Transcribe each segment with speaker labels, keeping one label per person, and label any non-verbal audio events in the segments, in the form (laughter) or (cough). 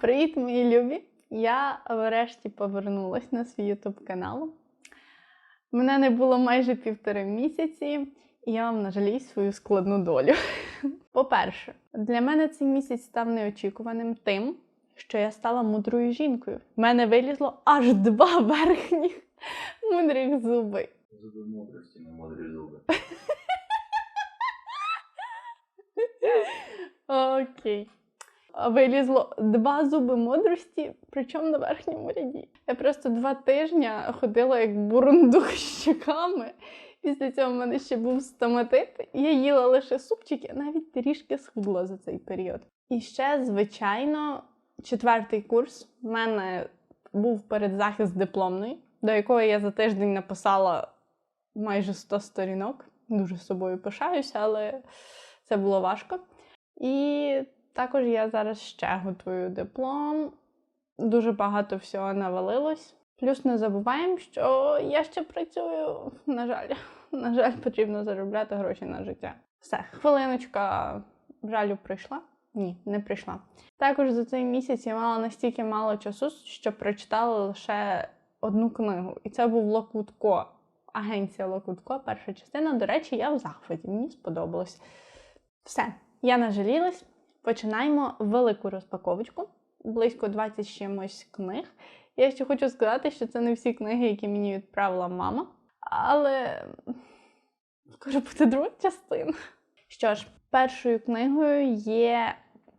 Speaker 1: Привіт, мої любі! Я врешті повернулась на свій YouTube канал. Мене не було майже півтори місяці, і я вам нажалію свою складну долю. (laughs) По-перше, для мене цей місяць став неочікуваним тим, що я стала мудрою жінкою. В мене вилізло аж два (laughs) верхніх мудрих зуби.
Speaker 2: Зуби мудрості, не мудрі зуби. (laughs)
Speaker 1: Окей. Вилізло два зуби мудрості, причому на верхньому ряді. Я просто два тижні ходила як бурундук з щеками. Після цього в мене ще був стоматит. Я їла лише супчики, навіть трішки схудла за цей період. І ще, звичайно, четвертий курс в мене був передзахист дипломної, до якої я за тиждень написала майже 100 сторінок. Дуже собою пишаюся, але це було важко. І також я зараз ще готую диплом. Дуже багато всього навалилось. Плюс не забуваємо, що я ще працюю. На жаль, на жаль, потрібно заробляти гроші на життя. Все, хвилиночка жалю прийшла. Ні, не прийшла. Також за цей місяць я мала настільки мало часу, що прочитала лише одну книгу. І це був Локутко. Агенція Локутко, перша частина. До речі, я в захваті. Мені сподобалось. Все, я нажалілась. Починаємо велику розпаковочку. Близько 20 чимось книг. Я ще хочу сказати, що це не всі книги, які мені відправила мама. Але скоро буде друга частина. Що ж, першою книгою є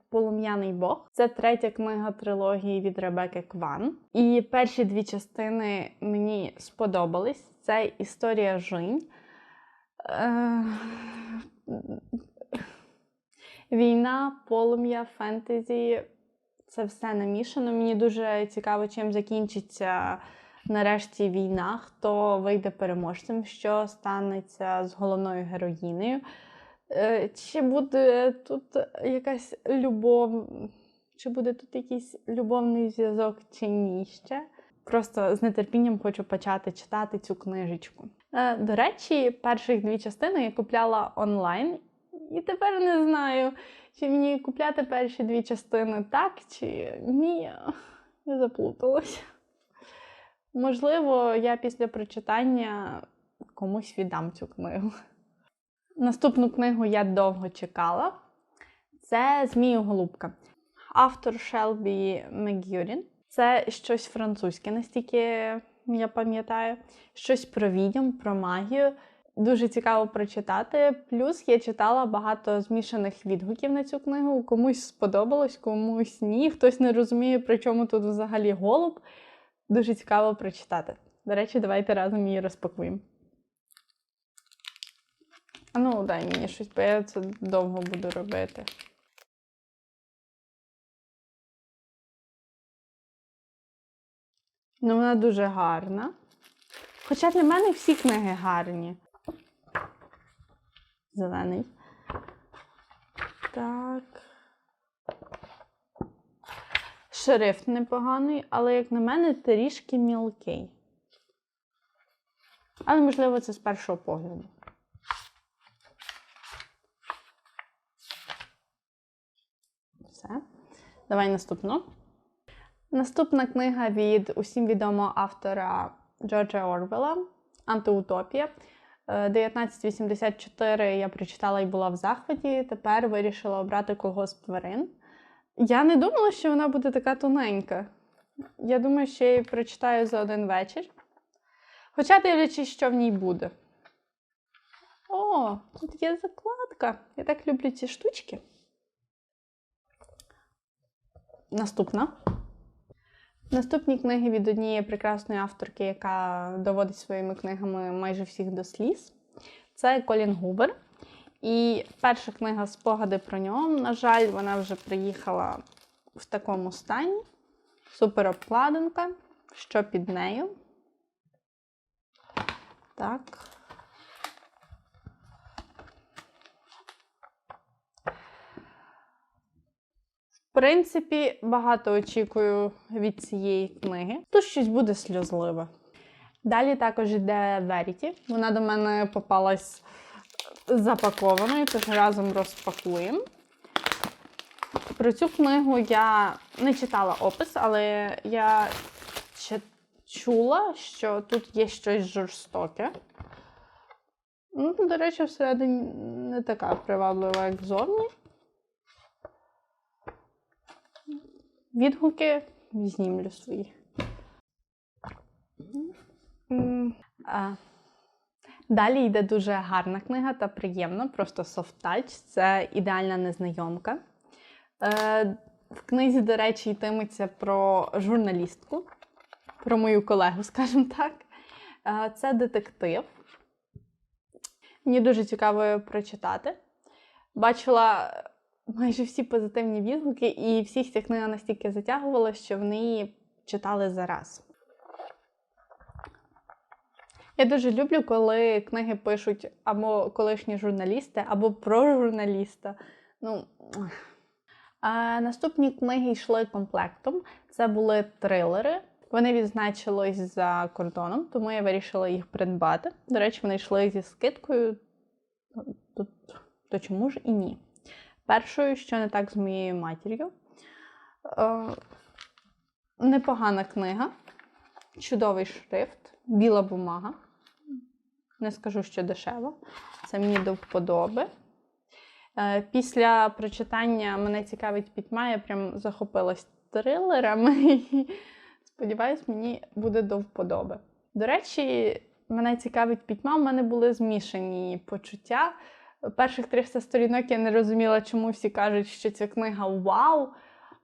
Speaker 1: Полум'яний Бог. Це третя книга трилогії від Ребекки Кван. І перші дві частини мені сподобались. Це історія Жінь. Війна, полум'я, фентезі це все намішано. Мені дуже цікаво, чим закінчиться нарешті війна, хто вийде переможцем, що станеться з головною героїнею. Е, Чи буде тут якась любов, чи буде тут якийсь любовний зв'язок, чи ні ще. Просто з нетерпінням хочу почати читати цю книжечку. Е, До речі, перших дві частини я купляла онлайн, і тепер не знаю, чи мені купляти перші дві частини так, чи ні. Я заплуталася. Можливо, я після прочитання комусь віддам цю книгу. Наступну книгу я довго чекала. Це Змію Голубка. Автор Шелбі Мегюрін. Це щось французьке, настільки я пам'ятаю. Щось про відьом, про магію. Дуже цікаво прочитати. Плюс я читала багато змішаних відгуків на цю книгу. Комусь сподобалось, комусь ні. Хтось не розуміє, при чому тут взагалі голуб. Дуже цікаво прочитати. До речі, давайте разом її розпакуємо. А ну, дай мені щось, бо я це довго буду робити. Ну, вона дуже гарна. Хоча для мене всі книги гарні. Зелений. Так. Шрифт непоганий, але, як на мене, трішки мілкий. Але, можливо, це з першого погляду. Все. Давай наступну. Наступна книга від усім відомого автора Джорджа Орвела Антиутопія. Е, 1984 я прочитала і була в захваті. Тепер вирішила обрати колгосп тварин. Я не думала, що вона буде така тоненька. Я думаю, що я її прочитаю за один вечір. Хоча дивлячись, що в ній буде. О, тут є закладка. Я так люблю ці штучки. Наступна. Наступні книги від однієї прекрасної авторки, яка доводить своїми книгами майже всіх до сліз. Це Колін Губер. І перша книга Спогади про нього. На жаль, вона вже приїхала в такому стані. Супер обкладинка. Що під нею? Так. Принципі, багато очікую від цієї книги. Тут щось буде сльозливе. Далі також йде Веріті. Вона до мене попалась запакованою, тож разом розпакуємо. Про цю книгу я не читала опис, але я чула, що тут є щось жорстоке. Ну, до речі, всередині не така приваблива, як зовні. Відгуки знімлю свої. А, Далі йде дуже гарна книга та приємна, просто софт-тач. Це ідеальна незнайомка. Е, в книзі, до речі, йтиметься про журналістку, про мою колегу, (laughs) скажімо так. Е, це детектив. Мені дуже цікаво прочитати. Бачила майже всі позитивні відгуки, і всіх ця книга настільки затягувала, що вони читали за раз. Я дуже люблю, коли книги пишуть або колишні журналісти, або про журналіста. Ну, а наступні книги йшли комплектом. Це були трилери. Вони відзначились за кордоном, тому я вирішила їх придбати. До речі, вони йшли зі скидкою. То, то чому ж і ні? Першою, що не так з моєю матір'ю. Е, непогана книга, чудовий шрифт, біла бумага. Не скажу, що дешево. Це мені до вподоби. Е, Після прочитання мене цікавить пітьма, я прям захопилась трилерами (laughs) сподіваюсь, мені буде до вподоби. До речі, мене цікавить пітьма, в мене були змішані почуття. Перших 300 сторінок я не розуміла, чому всі кажуть, що ця книга вау.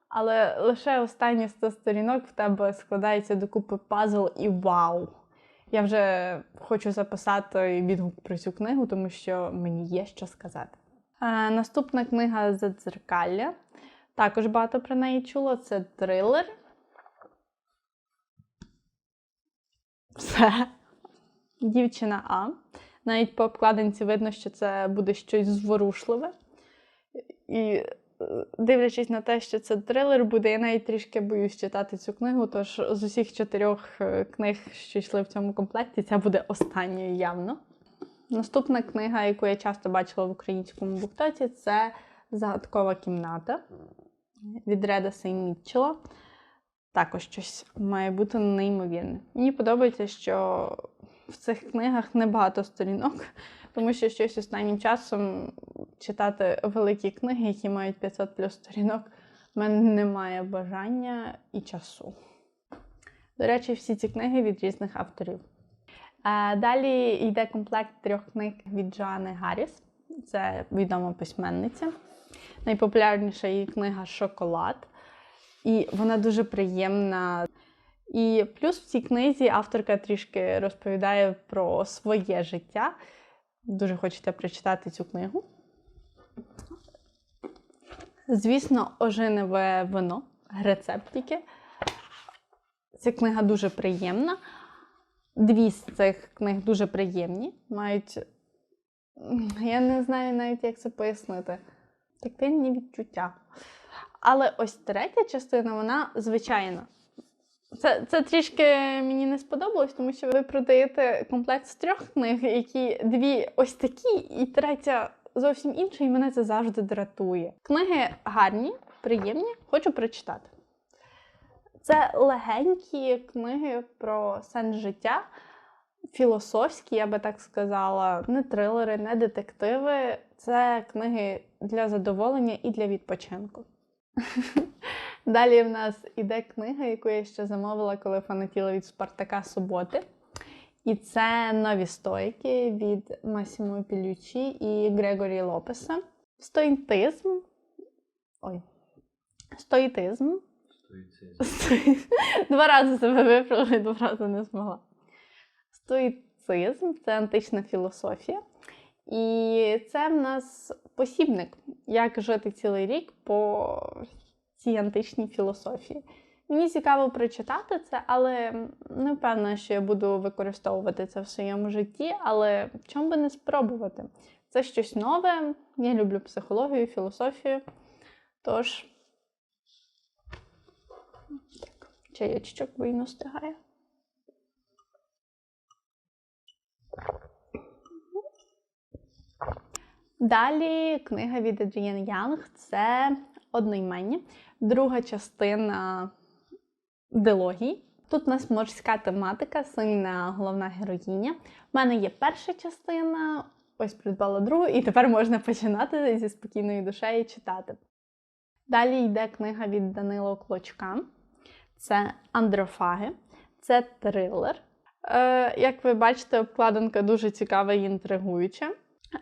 Speaker 1: Але лише останні 100 сторінок в тебе складається докупи пазл і вау. Я вже хочу записати відгук про цю книгу, тому що мені є що сказати. Е, наступна книга Задзеркалля. Також багато про неї чула. Це трилер. Все. Дівчина А. Навіть по обкладинці видно, що це буде щось зворушливе. І дивлячись на те, що це трилер буде, я навіть трішки боюсь читати цю книгу. Тож з усіх чотирьох е, книг, що йшли в цьому комплекті, ця буде останньою явно. Наступна книга, яку я часто бачила в українському буктоці, це Загадкова кімната від Реда Мітчела. Також щось має бути неймовірне. Мені подобається, що в цих книгах небагато сторінок, тому що щось останнім часом читати великі книги, які мають 500 плюс сторінок, в мене немає бажання і часу. До речі, всі ці книги від різних авторів. Е, Далі йде комплект трьох книг від Джоанни Гарріс. Це відома письменниця. Найпопулярніша її книга Шоколад. І вона дуже приємна. І плюс в цій книзі авторка трішки розповідає про своє життя. Дуже хочете прочитати цю книгу. Звісно, оженеве вино, рецептики. Ця книга дуже приємна. Дві з цих книг дуже приємні. Мають. Я не знаю навіть, як це пояснити. Тактильні відчуття. Але ось третя частина, вона звичайна. Це, це трішки мені не сподобалось, тому що ви продаєте комплект з трьох книг, які дві ось такі, і третя зовсім інша, і мене це завжди дратує. Книги гарні, приємні, хочу прочитати. Це легенькі книги про сенс життя, філософські, я би так сказала, не трилери, не детективи. Це книги для задоволення і для відпочинку. (laughs) Далі в нас іде книга, яку я ще замовила, коли фанатіла від Спартака Суботи. І це нові стойки від Масімо Пілючі і Грегорі Лопеса. Стоїтизм. Ой. Стоїтизм.
Speaker 2: Стоїцизм.
Speaker 1: Два рази себе виправила і два рази не змогла. Стоїцизм це антична філософія. І це в нас посібник, як жити цілий рік по цій античній філософії. Мені цікаво прочитати це, але не впевнена, що я буду використовувати це в своєму житті. Але чому би не спробувати? Це щось нове. Я люблю психологію, філософію. Тож, так, чаєчок війну стигає. Далі книга від Адрієн Янг це одноіменні, друга частина дилогії. Тут у нас морська тематика, сильна головна героїня. У мене є перша частина, ось придбала другу, і тепер можна починати зі спокійною душею читати. Далі йде книга від Данило Клочка. Це Андрофаги, це трилер. Е, як ви бачите, обкладинка дуже цікава і інтригуюча.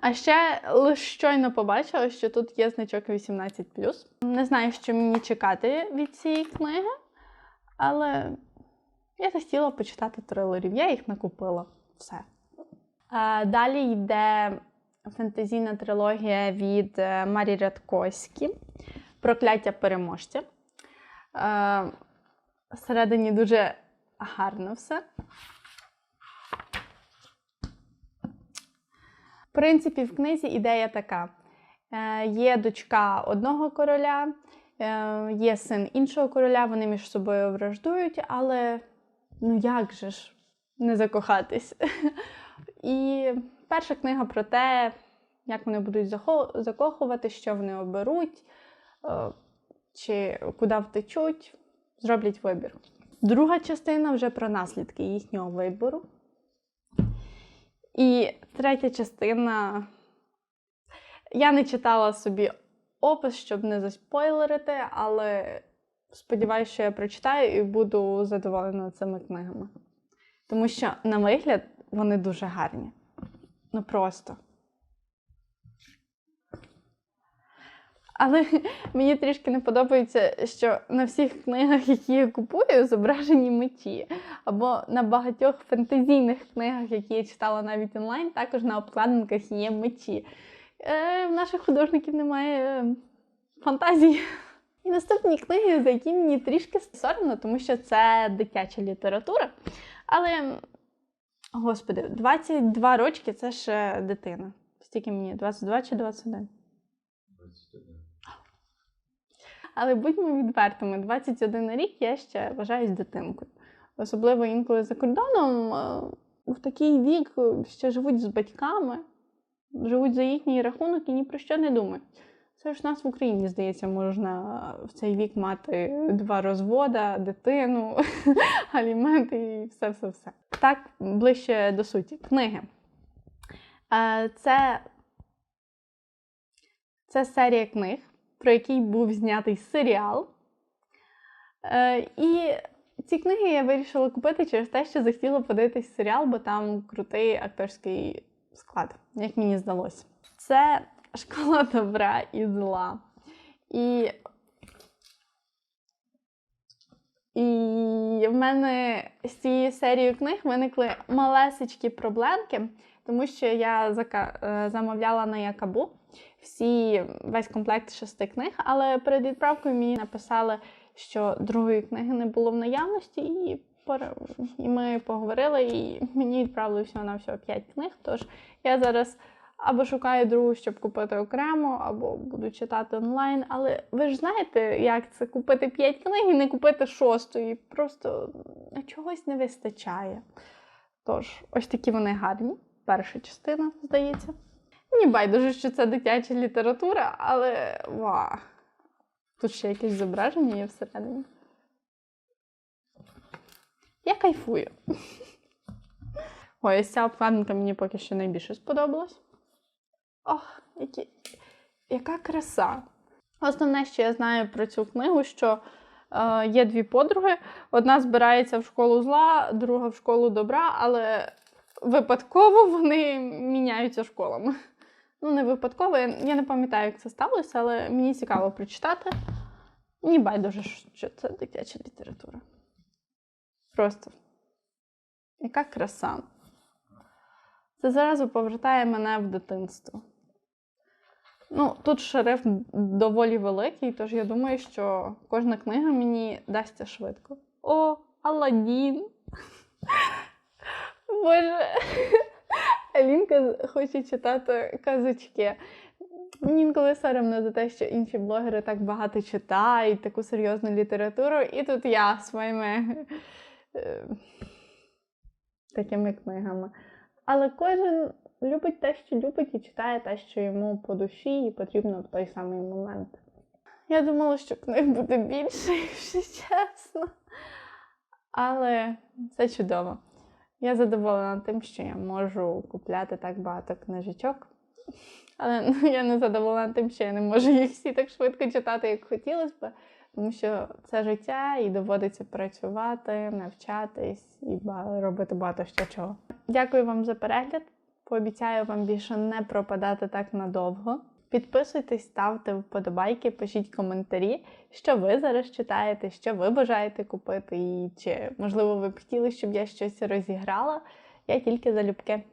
Speaker 1: А ще щойно побачила, що тут є значок 18. Не знаю, що мені чекати від цієї книги, але я захотіла почитати трилерів. Я їх накупила. Все. Е, далі йде фентезійна трилогія від е, Марі Рядковські Прокляття переможця. Е, всередині дуже гарно все. Принципі, в книзі ідея така: Е, є дочка одного короля, е, є син іншого короля, вони між собою враждують, але ну як же ж не закохатись? (laughs) І перша книга про те, як вони будуть закохувати, що вони оберуть, е, чи куди втечуть, зроблять вибір. Друга частина вже про наслідки їхнього вибору. І третя частина. Я не читала собі опис, щоб не заспойлерити, але сподіваюся, що я прочитаю і буду задоволена цими книгами. Тому що, на вигляд, вони дуже гарні. Ну просто. Але (laughs) мені трішки не подобається, що на всіх книгах, які я купую, зображені мечі. Або на багатьох фентезійних книгах, які я читала навіть онлайн, також на обкладинках є мечі. Е, в наших художників немає е, фантазії. І наступні книги, за які мені трішки соромно, тому що це дитяча література. Але, господи, 22 рочки це ще дитина. Стільки мені 22 чи 21?
Speaker 2: 21.
Speaker 1: Але будьмо відвертими, 21 рік я ще вважаюсь дитинкою. Особливо інколи за кордоном е, в такий вік ще живуть з батьками, живуть за їхній рахунок і ні про що не думають. Це ж у нас в Україні, здається, можна в цей вік мати два розвода, дитину, (laughs) аліменти і все-все-все. Так, ближче до суті. Книги. Е, Це, це серія книг про який був знятий серіал. Е, і ці книги я вирішила купити через те, що захотіла подивитись серіал, бо там крутий акторський склад, як мені здалося. Це школа добра і зла. І, і в мене з цією серією книг виникли малесечкі проблемки, тому що я е, замовляла на Якабу всі весь комплект шести книг, але перед відправкою мені написали, що другої книги не було в наявності, і, і ми поговорили, і мені відправили всього на всього п'ять книг. Тож я зараз або шукаю другу, щоб купити окремо, або буду читати онлайн. Але ви ж знаєте, як це купити п'ять книг і не купити шостої. Просто чогось не вистачає. Тож, ось такі вони гарні. Перша частина, здається. Мені байдуже, що це дитяча література, але ва. Тут ще якесь зображення є всередині. Я кайфую. Ой, ось ця обкладинка мені поки що найбільше сподобалась. Ох, які... яка краса. Основне, що я знаю про цю книгу, що е, є дві подруги. Одна збирається в школу зла, друга в школу добра, але випадково вони міняються школами. Ну, не випадково, я, не пам'ятаю, як це сталося, але мені цікаво прочитати. Мені байдуже, що це дитяча література. Просто яка краса. Це зразу повертає мене в дитинство. Ну, тут шрифт доволі великий, тож я думаю, що кожна книга мені дасться швидко. О, Аладдін! (laughs) Боже, Алінка хоче читати казочки. Мені інколи соромно за те, що інші блогери так багато читають, таку серйозну літературу, і тут я своїми е, такими книгами. Але кожен любить те, що любить, і читає те, що йому по душі і потрібно в той самий момент. Я думала, що книг буде більше, (laughs) якщо чесно. Але це чудово. Я задоволена тим, що я можу купляти так багато книжечок. Але (laughs) ну, я не задоволена тим, що я не можу їх всі так швидко читати, як хотілося б. Тому що це життя і доводиться працювати, навчатись і робити багато ще чого. Дякую вам за перегляд. Пообіцяю вам більше не пропадати так надовго. Підписуйтесь, ставте вподобайки, пишіть коментарі, що ви зараз читаєте, що ви бажаєте купити, і чи можливо ви б хотіли, щоб я щось розіграла. Я тільки залюбки.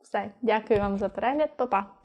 Speaker 1: Все, дякую вам за перегляд, Па-па!